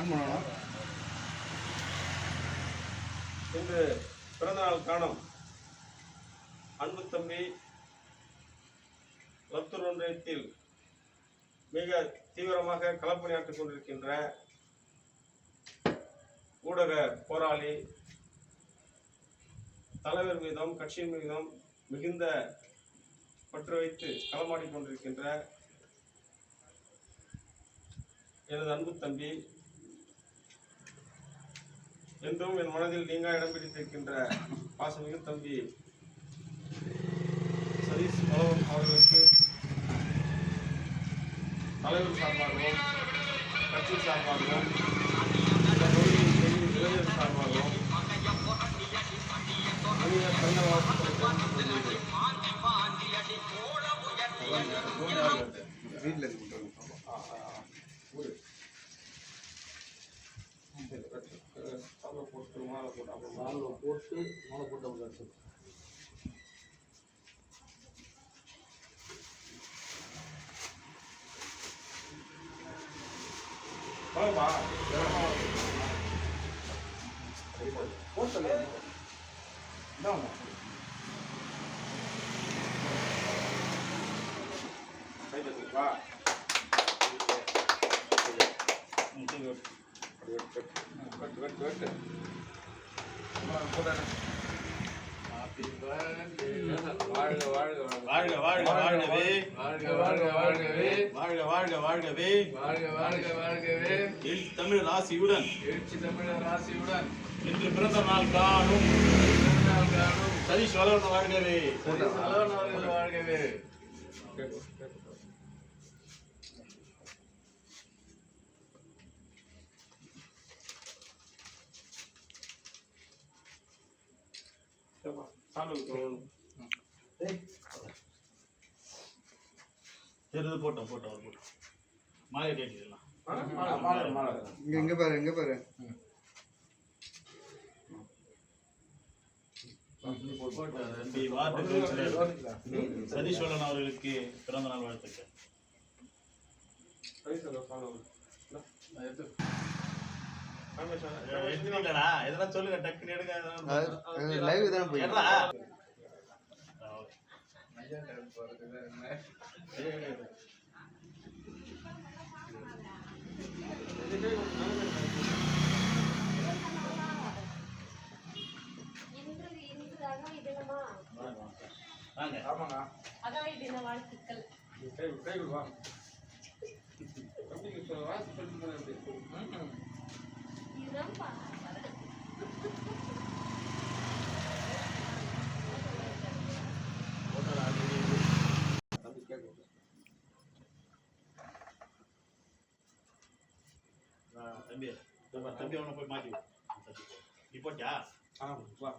On இன்று பிறந்தநாள் காணும் அன்பு தம்பி லத்தூர் ஒன்றியத்தில் மிக தீவிரமாக களப்பணியாற்றிக் கொண்டிருக்கின்ற ஊடக போராளி தலைவர் மீதும் கட்சியின் மீதும் மிகுந்த பற்று வைத்து களமாடிக் கொண்டிருக்கின்ற எனது அன்பு தம்பி என்றும் என் மனதில் நீங்க இடம் பிடித்திருக்கின்ற பாசமிகு தம்பி சதீஷ் பலவன் அவர்களுக்கு தலைவர் சார்பாகவும் கட்சி சார்பாகவும் இந்த செய்தி இளைஞர் சார்பாகவும் வீட்டில் மாலை போட்டு அப்புறம் மாலை போட்டு மாலை போட்டு அவங்க எடுத்து வாங்கப்பா போட்டல இந்தாங்க வாழ்க வாழ்க வாழ்க. வாழ்கவே வாழ்க வாழ்க வாழ்கவே வாழ்க. வாழ்க வாழ்கவே வாழ்க வாழ்க வாழ்கவே. எழு தமிழ் ராசியுடன் எழுச்சி தமிழர் ராசியுடன் இன்று பிறந்த நாள் காணும் சதீஷ் வளர்ந்த வாழ்கவே. சதீஷ் அவர்கள் வாழ்கவே தெரிது போட்டோம் போட்டோம் போட்டோம். மாலை கேட்டுக்கலாம். இங்க இங்க பாரு இங்க பாரு. வளன் அவர்களுக்கு பிறந்த நாள் வாழ்த்துக்கள். கை சொல்ல, சாமி கும்பிடு. எடுத்து சாமி, சாமி. எடுத்துட்டீங்களா எதனா சொல்லுங்க டக்குன்னு எடுங்க லைவ் தானே போய் என்ன வாங்க ஆமாங்க அகவை தின வாழ்த்துக்கள் கை கை தம்பி கேட்கும். தம்பி தம்பி அவனை போய் மாட்டி விடு. நீ போட்டியா ஆ, வா,